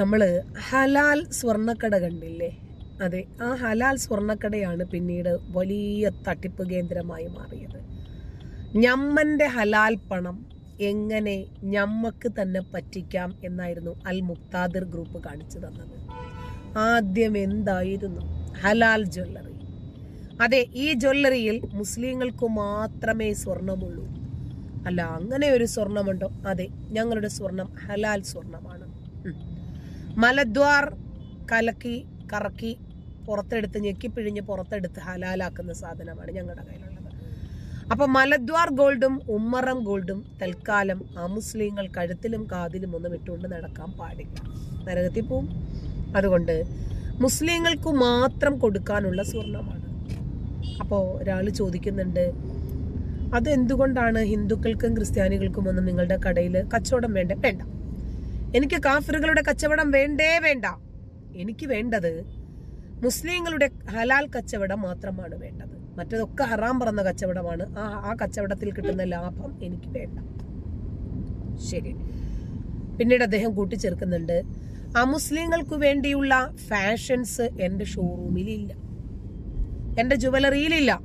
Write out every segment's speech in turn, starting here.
നമ്മൾ ഹലാൽ സ്വർണക്കട കണ്ടില്ലേ? അതെ ആ ഹലാൽ സ്വർണക്കടയാണ് പിന്നീട് വലിയ തട്ടിപ്പ് കേന്ദ്രമായി മാറിയത്. ഞമ്മന്റെ ഹലാൽ പണം എങ്ങനെ ഞമ്മക്ക് തന്നെ പറ്റിക്കാം എന്നായിരുന്നു അൽ മുക്താദിർ ഗ്രൂപ്പ് കാണിച്ചു തന്നത്. ആദ്യം എന്തായിരുന്നു? ഹലാൽ ജ്വല്ലറി. അതെ ഈ ജ്വല്ലറിയിൽ മുസ്ലിങ്ങൾക്ക് മാത്രമേ സ്വർണമുള്ളൂ. അല്ല അങ്ങനെ ഒരു സ്വർണമുണ്ടോ? അതെ ഞങ്ങളുടെ സ്വർണം ഹലാൽ സ്വർണമാണ്. മലദ്വാർ കലക്കി കറക്കി പുറത്തെടുത്ത് ഞെക്കിപ്പിഴിഞ്ഞ് പുറത്തെടുത്ത് ഹലാലാക്കുന്ന സാധനമാണ് ഞങ്ങളുടെ കയ്യിലുള്ളത്. അപ്പൊ മലദ്വാർ ഗോൾഡും ഉമ്മറം ഗോൾഡും തൽക്കാലം ആ മുസ്ലിങ്ങൾ കഴുത്തിലും കാതിലും ഒന്നും ഇട്ടുകൊണ്ട് നടക്കാൻ പാടില്ല. നരകത്തിൽ പോവും. അതുകൊണ്ട് മുസ്ലിങ്ങൾക്ക് മാത്രം കൊടുക്കാനുള്ള സ്വർണമാണ്. അപ്പോൾ ഒരാൾ ചോദിക്കുന്നുണ്ട് അതെന്തുകൊണ്ടാണ് ഹിന്ദുക്കൾക്കും ക്രിസ്ത്യാനികൾക്കും ഒന്നും നിങ്ങളുടെ കടയിൽ കച്ചവടം വേണ്ട വേണ്ട? എനിക്ക് കാഫിറുകളുടെ കച്ചവടം വേണ്ടേ വേണ്ട. എനിക്ക് വേണ്ടത് മുസ്ലിങ്ങളുടെ ഹലാൽ കച്ചവടം മാത്രമാണ് വേണ്ടത്. മറ്റതൊക്കെ ഹറാം പറഞ്ഞ കച്ചവടമാണ്. ആ ആ കച്ചവടത്തിൽ കിട്ടുന്ന ലാഭം എനിക്ക് വേണ്ട. ശരി. പിന്നീട് അദ്ദേഹം കൂട്ടിച്ചേർക്കുന്നുണ്ട്. ആ മുസ്ലിങ്ങൾക്ക് വേണ്ടിയുള്ള ഫാഷൻസ് എന്റെ ഷോറൂമിലില്ല. എന്റെ ജുവലറിയിലില്ല.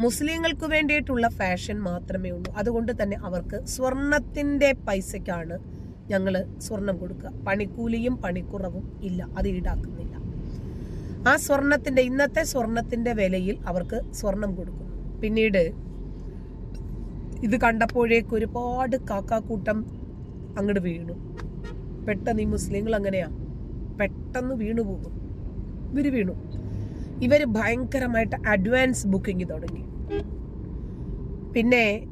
മുസ്ലിങ്ങൾക്ക് വേണ്ടിയിട്ടുള്ള ഫാഷൻ മാത്രമേ ഉള്ളൂ. അതുകൊണ്ട് തന്നെ അവർക്ക് സ്വർണത്തിന്റെ പൈസയ്ക്കാണ് ഞങ്ങൾ സ്വർണം കൊടുക്കുക. പണിക്കൂലിയും പണിക്കുറവും ഇല്ല. അത് ഈടാക്കുന്നില്ല. ആ സ്വർണത്തിന്റെ ഇന്നത്തെ സ്വർണത്തിന്റെ വിലയിൽ അവർക്ക് സ്വർണം കൊടുക്കുന്നു. പിന്നീട് ഇത് കണ്ടപ്പോഴേക്ക് ഒരുപാട് കാക്കാക്കൂട്ടം അങ്ങോട്ട് വീണു. പെട്ടെന്ന് ഈ മുസ്ലിങ്ങൾ അങ്ങനെയാ. പെട്ടെന്ന് വീണു പോകും. ഇവർ വീണു. ഇവർ ഭയങ്കരമായിട്ട് അഡ്വാൻസ് ബുക്കിംഗ് തുടങ്ങി. പിന്നെ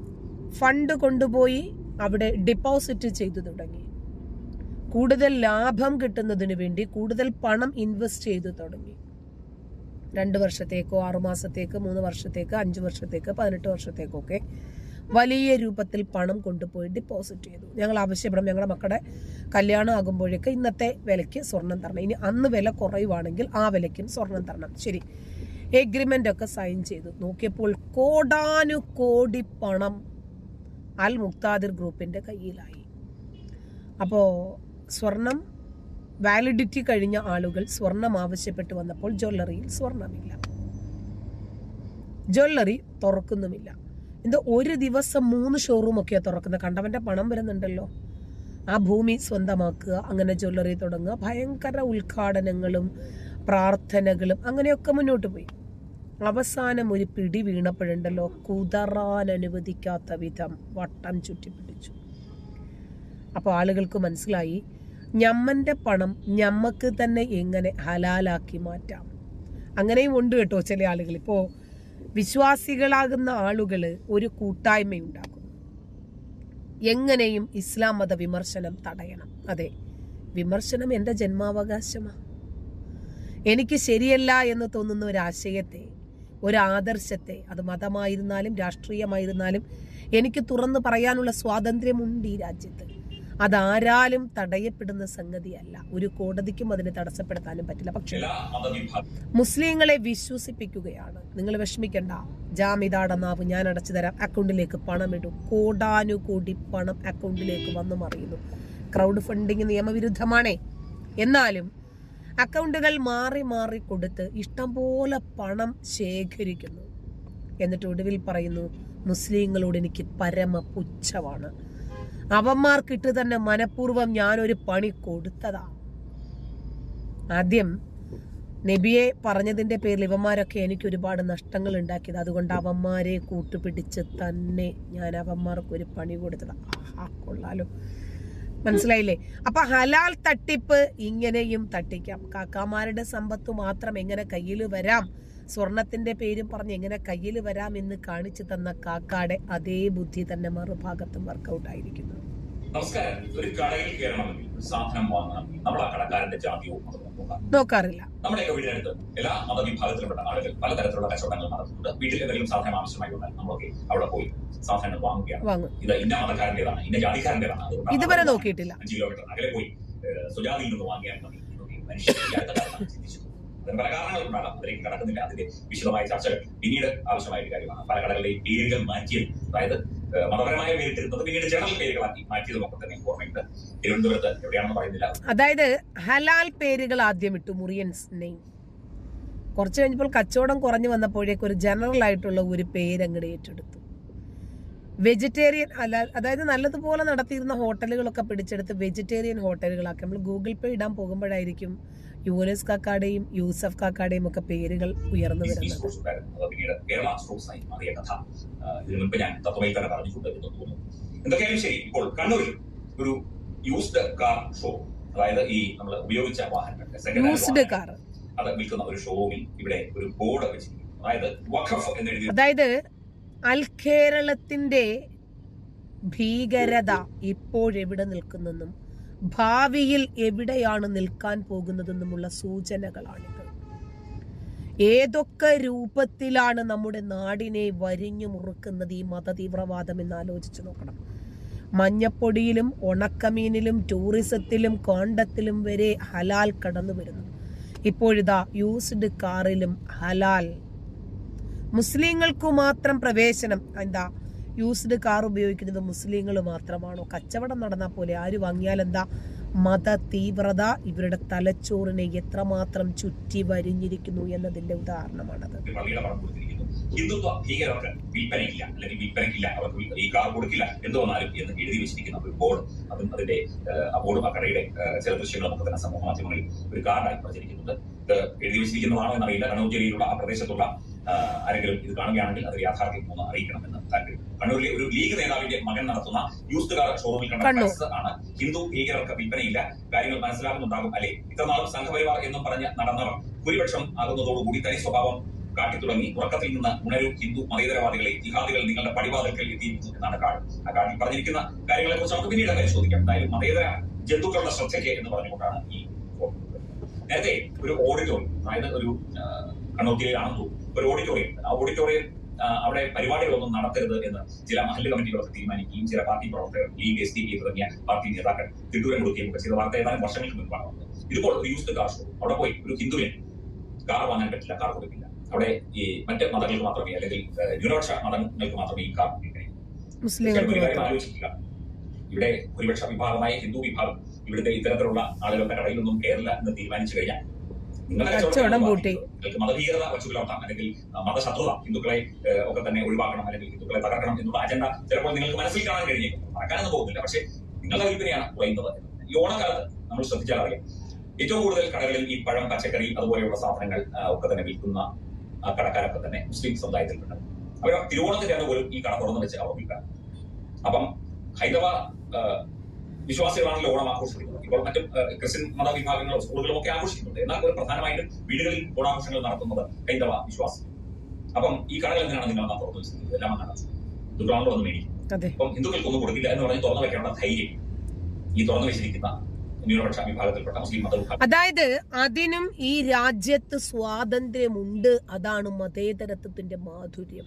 ഫണ്ട് കൊണ്ടുപോയി അവിടെ ഡിപ്പോസിറ്റ് ചെയ്തു തുടങ്ങി. കൂടുതൽ ലാഭം കിട്ടുന്നതിന് വേണ്ടി കൂടുതൽ പണം ഇൻവെസ്റ്റ് ചെയ്തു തുടങ്ങി. രണ്ട് വർഷത്തേക്കോ ആറുമാസത്തേക്ക് മൂന്ന് വർഷത്തേക്ക് അഞ്ച് വർഷത്തേക്ക് പതിനെട്ട് വർഷത്തേക്കൊക്കെ വലിയ രൂപത്തിൽ പണം കൊണ്ടുപോയി ഡിപ്പോസിറ്റ് ചെയ്തു. ഞങ്ങൾ ആവശ്യപ്പെടും ഞങ്ങളുടെ മക്കളുടെ കല്യാണം ആകുമ്പോഴേക്ക് ഇന്നത്തെ വിലയ്ക്ക് സ്വർണം തരണം. ഇനി അന്ന് വില കുറയുവാണെങ്കിൽ ആ വിലയ്ക്കും സ്വർണം തരണം. ശരി. എഗ്രിമെന്റ് ഒക്കെ സൈൻ ചെയ്തു. നോക്കിയപ്പോൾ കോടാനു കോടി പണം അൽ മുക്താദിർ ഗ്രൂപ്പിന്റെ കയ്യിലായി. അപ്പോൾ സ്വർണം വാലിഡിറ്റി കഴിഞ്ഞ ആളുകൾ സ്വർണം ആവശ്യപ്പെട്ട് വന്നപ്പോൾ ജ്വല്ലറിയിൽ സ്വർണമില്ല. ജ്വല്ലറി തുറക്കുന്നുമില്ല. എന്തോ ഒരു ദിവസം മൂന്ന് ഷോറൂം ഒക്കെയാണ് തുറക്കുന്നത് കണ്ടവന്റെ പണം വരുന്നുണ്ടല്ലോ. ആ ഭൂമി സ്വന്തമാക്കുക അങ്ങനെ ജ്വല്ലറി തുടങ്ങുക. ഭയങ്കര ഉദ്ഘാടനങ്ങളും പ്രാർത്ഥനകളും അങ്ങനെയൊക്കെ മുന്നോട്ട് പോയി. അവസാനം ഒരു പിടി വീണപ്പോഴുണ്ടല്ലോ. കുതറാൻ അനുവദിക്കാത്ത വിധം വട്ടം ചുറ്റിപ്പിടിച്ചു. അപ്പോൾ ആളുകൾക്ക് മനസ്സിലായി ഞമ്മന്റെ പണം ഞമ്മക്ക് തന്നെ എങ്ങനെ ഹലാലാക്കി മാറ്റാം? അങ്ങനെയും ഉണ്ട് കേട്ടോ ചില ആളുകൾ. ഇപ്പോൾ വിശ്വാസികളാകുന്ന ആളുകൾ ഒരു കൂട്ടായ്മ ഉണ്ടാക്കുന്നു എങ്ങനെയും ഇസ്ലാം മത വിമർശനം തടയണം. അതെ വിമർശനം എന്റെ ജന്മാവകാശമാണ് എനിക്ക് ശരിയല്ല എന്ന് തോന്നുന്ന ഒരു ആശയത്തെ ഒരു ആദർശത്തെ അത് മതമായിരുന്നാലും രാഷ്ട്രീയമായിരുന്നാലും എനിക്ക് തുറന്നു പറയാനുള്ള സ്വാതന്ത്ര്യമുണ്ട് ഈ രാജ്യത്ത്. അതാരാലും തടയപ്പെടുന്ന സംഗതിയല്ല. ഒരു കോടതിക്കും അതിനെ തടസ്സപ്പെടുത്താനും പറ്റില്ല. പക്ഷേ മുസ്ലിങ്ങളെ വിശ്വസിപ്പിക്കുകയാണ്. നിങ്ങൾ വിഷമിക്കണ്ട. ജാമിതാടെ നാവ് ഞാൻ അടച്ചു തരാം. അക്കൗണ്ടിലേക്ക് പണം ഇടും. കോടാനുകോടി പണം അക്കൗണ്ടിലേക്ക് വന്നു മറിയുന്നു. ക്രൗഡ് ഫണ്ടിങ് നിയമവിരുദ്ധമാണേ. എന്നാലും അക്കൗണ്ടുകൾ മാറി മാറി കൊടുത്ത് ഇഷ്ടംപോലെ പണം ശേഖരിക്കുന്നു. എന്നിട്ട് ഒടുവിൽ പറയുന്നു മുസ്ലിങ്ങളോട് എനിക്ക് പരമ പുച്ഛമാണ്. അവന്മാർക്കിട്ട് തന്നെ മനഃപൂർവം ഞാനൊരു പണി കൊടുത്തതാ. ആദ്യം നബിയെ പറഞ്ഞതിന്റെ പേരിൽ ഇവന്മാരൊക്കെ എനിക്ക് ഒരുപാട് നഷ്ടങ്ങൾ ഉണ്ടാക്കിയത്. അതുകൊണ്ട് അവന്മാരെ കൂട്ടുപിടിച്ച് തന്നെ ഞാൻ അവന്മാർക്ക് ഒരു പണി കൊടുത്തത്. ആഹാ കൊള്ളാലോ. മനസ്സിലായില്ലേ? അപ്പൊ ഹലാൽ തട്ടിപ്പ് ഇങ്ങനെയും തട്ടിക്കാം. കാക്കാമാരുടെ സമ്പത്ത് മാത്രം എങ്ങനെ കയ്യിൽ വരാം? സ്വർണത്തിന്റെ പേരും പറഞ്ഞ് എങ്ങനെ കയ്യിൽ വരാമെന്ന് കാണിച്ചു തന്ന കാക്കാടെ അതേ ബുദ്ധി തന്നെ മറുഭാഗത്തും വർക്കൗട്ട് ആയിരിക്കുന്നു. നമസ്കാരം. ഒരു കടയിൽ കയറണമെങ്കിൽ സാധനം വാങ്ങണം. നമ്മൾ ആ കടക്കാരന്റെ ജാതിയോ നോക്കാറില്ല. നമ്മുടെയൊക്കെ വീടിനടുത്ത് എല്ലാ മതവിഭാഗത്തിൽപ്പെട്ട ആളുകൾ പലതരത്തിലുള്ള കച്ചവടങ്ങൾ നടത്തുന്നുണ്ട്. വീട്ടിൽ എന്തെങ്കിലും സാധനം ആവശ്യമായി വന്നാൽ നമ്മളൊക്കെ അവിടെ പോയി സാധനങ്ങൾ വാങ്ങുകയാണ്. വാങ്ങും. ഇത് ഇന്ന മതക്കാരന്റേതാണ് ഇന്ന ജാതിക്കാരന്റേതാണ്. അതുകൊണ്ടാണ് ഇതുവരെ നോക്കിയിട്ടില്ല. കിലോമീറ്റർ അകലെ പോയി സുജാതിയിൽ നിന്ന് വാങ്ങിയാൽ മതി. മനുഷ്യർ ഈ പല കാരണങ്ങളും ഉണ്ടാകാം അതിലേക്ക് കടക്കുന്നില്ല അതിന്റെ വിശദമായ ചർച്ചകൾ പിന്നീട് ആവശ്യമായ ഒരു കാര്യമാണ്. പല കടകളുടെയും പേരുകൾ മാറ്റിയത്. അതായത് മതപരമായ പേരിട്ടിരുന്നത് പിന്നീട് ജനറൽ പേരുകളാക്കി മാറ്റിയതുമൊക്കെ തന്നെ ഓർമ്മയുണ്ട്. തിരുവനന്തപുരത്ത് എവിടെയാണെന്ന് പറയുന്നില്ല. അതായത് ഹലാൽ പേരുകൾ ആദ്യം ഇട്ടു മുറിയൻസ് നെയ്മ് കുറച്ച് കഴിഞ്ഞപ്പോൾ കച്ചവടം കുറഞ്ഞു വന്നപ്പോഴേക്കൊരു ജനറൽ ആയിട്ടുള്ള ഒരു പേര് അങ്ങോട്ട് ഏറ്റെടുത്തു. വെജിറ്റേറിയൻ അല്ല അതായത് നല്ലതുപോലെ നടത്തിയിരുന്ന ഹോട്ടലുകളൊക്കെ പിടിച്ചെടുത്ത് വെജിറ്റേറിയൻ ഹോട്ടലുകളാക്കി. നമ്മൾ ഗൂഗിൾ പേ ഇടാൻ പോകുമ്പോഴായിരിക്കും യൂനസ് കാക്കാടെയും യൂസഫ് കാക്കാടെയും ഒക്കെ പേരുകൾ ഉയർന്നു വരുന്നത്. എന്തൊക്കെയാലും ശരി ഇപ്പോൾ കണ്ണൂരിൽ ഒരു യൂസ്ഡ് കാർ ഷോ അതായത് ഈ നമ്മൾ ഉപയോഗിച്ച വാഹനങ്ങൾ. യൂസ്ഡ് കാർ അത് വിൽക്കുന്ന ഒരു ഷോവിൽ ഇവിടെ ഒരു ബോർഡ് വെച്ചിരിക്കുന്നു. അതായത് വഖഫ് എന്ന് എഴുതി അതായത് അൽ കേരളത്തിന്റെ ഭീകരത ഇപ്പോഴെവിടെ നിൽക്കുന്നെന്നും ഭാവിയിൽ എവിടെയാണ് നിൽക്കാൻ പോകുന്നതെന്നുമുള്ള സൂചനകളാണിത്. ഏതൊക്കെ രൂപത്തിലാണ് നമ്മുടെ നാടിനെ വരിഞ്ഞു മുറുക്കുന്നത് ഈ മതതീവ്രവാദം എന്ന് ആലോചിച്ച് നോക്കണം. മഞ്ഞപ്പൊടിയിലും ഉണക്കമീനിലും ടൂറിസത്തിലും കോണ്ടത്തിലും വരെ ഹലാൽ കടന്നു വരുന്നു ഇപ്പോഴിതാ യൂസ്ഡ് കാറിലും ഹലാൽ മുസ്ലിങ്ങൾക്ക് മാത്രം പ്രവേശനം. എന്താ? യൂസ്ഡ് കാർ ഉപയോഗിക്കുന്നത് മുസ്ലിങ്ങൾ മാത്രമാണോ? കച്ചവടം നടന്നാൽ പോലെ ആര് വാങ്ങിയാൽ എന്താ? മത തീവ്രത ഇവരുടെ തലച്ചോറിനെ എത്രമാത്രം ചുറ്റി വരിഞ്ഞിരിക്കുന്നു എന്നതിന്റെ ഉദാഹരണമാണത്. ഹിന്ദുത്വ ഭീകരർക്ക് വിൽപ്പനയില്ല അല്ലെങ്കിൽ വിൽപ്പനയ്ക്കില്ല അവർക്ക് ഈ കാർ കൊടുക്കില്ല എന്ത് വന്നാലും എന്ന് എഴുതി വെച്ചിരിക്കുന്ന ഒരു ബോർഡ് അതും അതിന്റെ ആ ബോർഡും ആ കടയുടെ ചില ദൃശ്യങ്ങളും നമുക്ക് തന്നെ സമൂഹ മാധ്യമങ്ങളിൽ ഒരു കാർഡായി പ്രചരിക്കുന്നുണ്ട്. ഇത് എഴുതി വെച്ചിരിക്കുന്നതാണോ എന്നറിയില്ല. കണ്ണൂർ ജില്ലയിലുള്ള ആ പ്രദേശത്തുള്ള ആരെങ്കിലും ഇത് കാണുകയാണെങ്കിൽ അത് യാഥാർത്ഥ്യം ഒന്ന് അറിയിക്കണമെന്ന് താല്പര്യം. കണ്ണൂരിലെ ഒരു ലീഗ് നേതാവിന്റെ മകൻ നടത്തുന്ന യൂസ്ഡ് കാർ ഷോറൂമിൽ കണ്ട ആണ്. ഹിന്ദു ഭീകരർക്ക് വിൽപ്പനയില്ല. കാര്യങ്ങൾ മനസ്സിലാകുന്നുണ്ടാകും. അല്ലെ? ഇത്രനാളും സംഘപരിവാർ എന്നും പറഞ്ഞ് നടന്നവർ ഭൂരിപക്ഷം ആകുന്നതോടുകൂടി തനി സ്വഭാവം കാട്ടിത്തുടങ്ങി ഉറക്കത്തിൽ നിന്ന് ഉണരും ഹിന്ദു മതേതരവാദികളെ ജിഹാദികൾ നിങ്ങളുടെ പടിവാതിൽക്കൽ എത്തിയിരിക്കുന്നു എന്നാണ് കാട്. ആ കാർഡിൽ പറഞ്ഞിരിക്കുന്ന കാര്യങ്ങളെ കുറിച്ച് നമുക്ക് പിന്നീട് പരിശോധിക്കാം. എന്തായാലും മതേതര ജന്തുക്കളുടെ ശ്രദ്ധയ്ക്ക് എന്ന് പറഞ്ഞുകൊണ്ടാണ് ഈ. നേരത്തെ ഒരു ഓഡിറ്റോറിയം അതായത് ഒരു ആ, കണ്ണൂർ ജില്ലയിലാണെന്ന് തോന്നുന്നു ഒരു ഓഡിറ്റോറിയം. ആ ഓഡിറ്റോറിയം അവിടെ പരിപാടികളൊന്നും നടത്തരുത് എന്ന് ചില മഹല്ല് കമ്മിറ്റികളൊക്കെ തീരുമാനിക്കുകയും ചില പാർട്ടി പ്രവർത്തകർ ലീഗ് എസ് ഡി പി തുടങ്ങിയ പാർട്ടി നേതാക്കൾ തിട്ടൂരം കൊടുക്കുകയും ഒക്കെ ചെയ്ത. വാർത്ത ഏതാനും വർഷങ്ങൾക്ക് മുൻപാണ് ഇതുപോലെ ഒരു യൂസ്ഡ് കാർ ഷോ. അവിടെ പോയി ഒരു ഹിന്ദുവിന് കാർ വാങ്ങാൻ പറ്റില്ല കാർ കൊടുക്കില്ല. അവിടെ ഈ മറ്റ് മതങ്ങൾക്ക് മാത്രമേ അല്ലെങ്കിൽ ന്യൂനപക്ഷ മതങ്ങൾക്ക് മാത്രമേ ഈ കാർ. ആലോചിക്കുക ഇവിടെ ഭൂരിപക്ഷ വിഭാഗമായ ഹിന്ദു വിഭാഗം ഇവിടുത്തെ ഇത്തരത്തിലുള്ള ആളുകളുടെ നിന്നും കേരള എന്ന് തീരുമാനിച്ചു കഴിഞ്ഞാൽ കച്ചവടം മതഭീകരത വച്ചു പുലർത്താം അല്ലെങ്കിൽ മതശത്രുത ഹിന്ദുക്കളെ ഒക്കെ തന്നെ ഒഴിവാക്കണം അല്ലെങ്കിൽ ഹിന്ദുക്കളെ തകർക്കണം എന്നുള്ള അജണ്ട ചിലപ്പോൾ നിങ്ങൾക്ക് മനസ്സിൽ കാണാൻ കഴിഞ്ഞേക്കും നടക്കാനൊന്നും പോകുന്നില്ല. പക്ഷേ നിങ്ങളുടെ വിൽപ്പനയാണ് കുറയുന്നത്. ഈ ഓണക്കാലത്ത് നമ്മൾ ശ്രദ്ധിച്ചാൽ അറിയാം. ഏറ്റവും കൂടുതൽ കടകളിൽ ഈ പഴം പച്ചക്കറി അതുപോലെയുള്ള സാധനങ്ങൾ ഒക്കെ തന്നെ വിൽക്കുന്ന കടക്കാരൊക്കെ തന്നെ മുസ്ലിം സമുദായത്തിൽപ്പെട്ടത് അവർ തിരുവോണത്തിന്റെ അന്ന് പോലും ഈ കട തുറന്നു വെച്ച് അവർ വിൽക്കാം അപ്പം ഹൈന്ദവ വിശ്വാസികളാണല്ലോ ഓണം ആഘോഷിക്കുന്നത്. ഇപ്പോൾ മറ്റ് ക്രിസ്ത്യൻ ക്രിസ്ത്യൻ മതവിഭാഗങ്ങളും സ്കൂളുകളും ഒക്കെ ആഘോഷിക്കുന്നുണ്ട്. എന്നാൽ പ്രധാനമായിട്ടും വീടുകളിൽ ഓണാഘോഷങ്ങൾ നടത്തുന്നത് ഹൈന്ദവ വിശ്വാസി അപ്പം ഈ കടകൾ എന്തിനാണ് നിങ്ങൾ നാം തുറന്നു വെച്ചിരിക്കുന്നത്? എല്ലാം അങ്ങനെ ദുരാണല്ലോ ഒന്ന് മേടിക്കും. അപ്പം ഹിന്ദുക്കൾക്കൊന്നും കൊടുക്കില്ല എന്ന് പറഞ്ഞ് തുറന്നു വെക്കാനുള്ള ധൈര്യം ഈ തുറന്നു വെച്ചിരിക്കുന്ന ന്യൂനപക്ഷ വിഭാഗത്തിൽപ്പെട്ട മുസ്ലിം അതായത് അതിനും ഈ രാജ്യത്ത് സ്വാതന്ത്ര്യമുണ്ട്. അതാണ് മതേതരത്വത്തിന്റെ മാധുര്യം.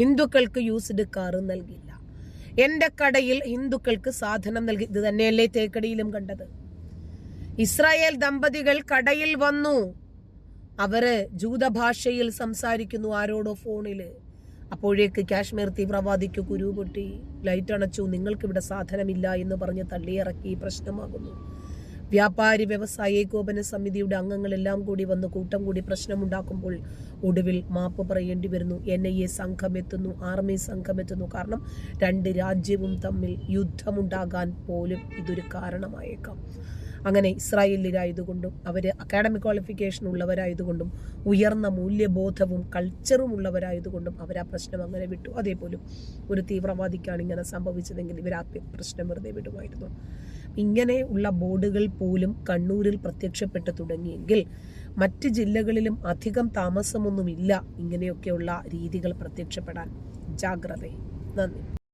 ഹിന്ദുക്കൾക്ക് യൂസ്ഡ് കാർ നൽകില്ല. എന്റെ കടയിൽ ഹിന്ദുക്കൾക്ക് സാധനം നൽകി ഇത് തന്നെയല്ലേ തേക്കടിയിലും കണ്ടത്. ഇസ്രായേൽ ദമ്പതികൾ കടയിൽ വന്നു. അവർ ജൂതഭാഷയിൽ സംസാരിക്കുന്നു ആരോടോ ഫോണിൽ. അപ്പോഴേക്ക് കാശ്മീർ തീവ്രവാദിക്ക് കുരു പൊട്ടി. ലൈറ്റ് അണച്ചു നിങ്ങൾക്കിവിടെ സാധനമില്ല എന്ന് പറഞ്ഞ് തള്ളിയിറക്കി പ്രശ്നമാകുന്നു. വ്യാപാരി വ്യവസായ ഏകോപന സമിതിയുടെ അംഗങ്ങളെല്ലാം കൂടി വന്ന് കൂട്ടം കൂടി പ്രശ്നമുണ്ടാക്കുമ്പോൾ ഒടുവിൽ മാപ്പ് പറയേണ്ടി വരുന്നു. എൻ ഐ എ സംഘം എത്തുന്നു ആർമി സംഘം എത്തുന്നു കാരണം രണ്ട് രാജ്യവും തമ്മിൽ യുദ്ധമുണ്ടാകാൻ പോലും ഇതൊരു കാരണമായേക്കാം. അങ്ങനെ ഇസ്രായേലിലായതുകൊണ്ടും അവർ അക്കാഡമിക് ക്വാളിഫിക്കേഷൻ ഉള്ളവരായതുകൊണ്ടും ഉയർന്ന മൂല്യബോധവും കൾച്ചറും ഉള്ളവരായതുകൊണ്ടും അവർ ആ പ്രശ്നം അങ്ങനെ വിട്ടു. അതേപോലും ഒരു തീവ്രവാദിക്കാണ് ഇങ്ങനെ സംഭവിച്ചതെങ്കിൽ ഇവർ ആ പ്രശ്നം വെറുതെ വിടുമായിരുന്നു. ഇങ്ങനെ ഉള്ള ബോർഡുകൾ പോലും കണ്ണൂരിൽ പ്രത്യക്ഷപ്പെട്ടു തുടങ്ങിയെങ്കിൽ മറ്റ് ജില്ലകളിലും അധികം താമസമൊന്നുമില്ല ഇങ്ങനെയൊക്കെയുള്ള രീതികൾ പ്രത്യക്ഷപ്പെടാൻ. ജാഗ്രത. നന്ദി.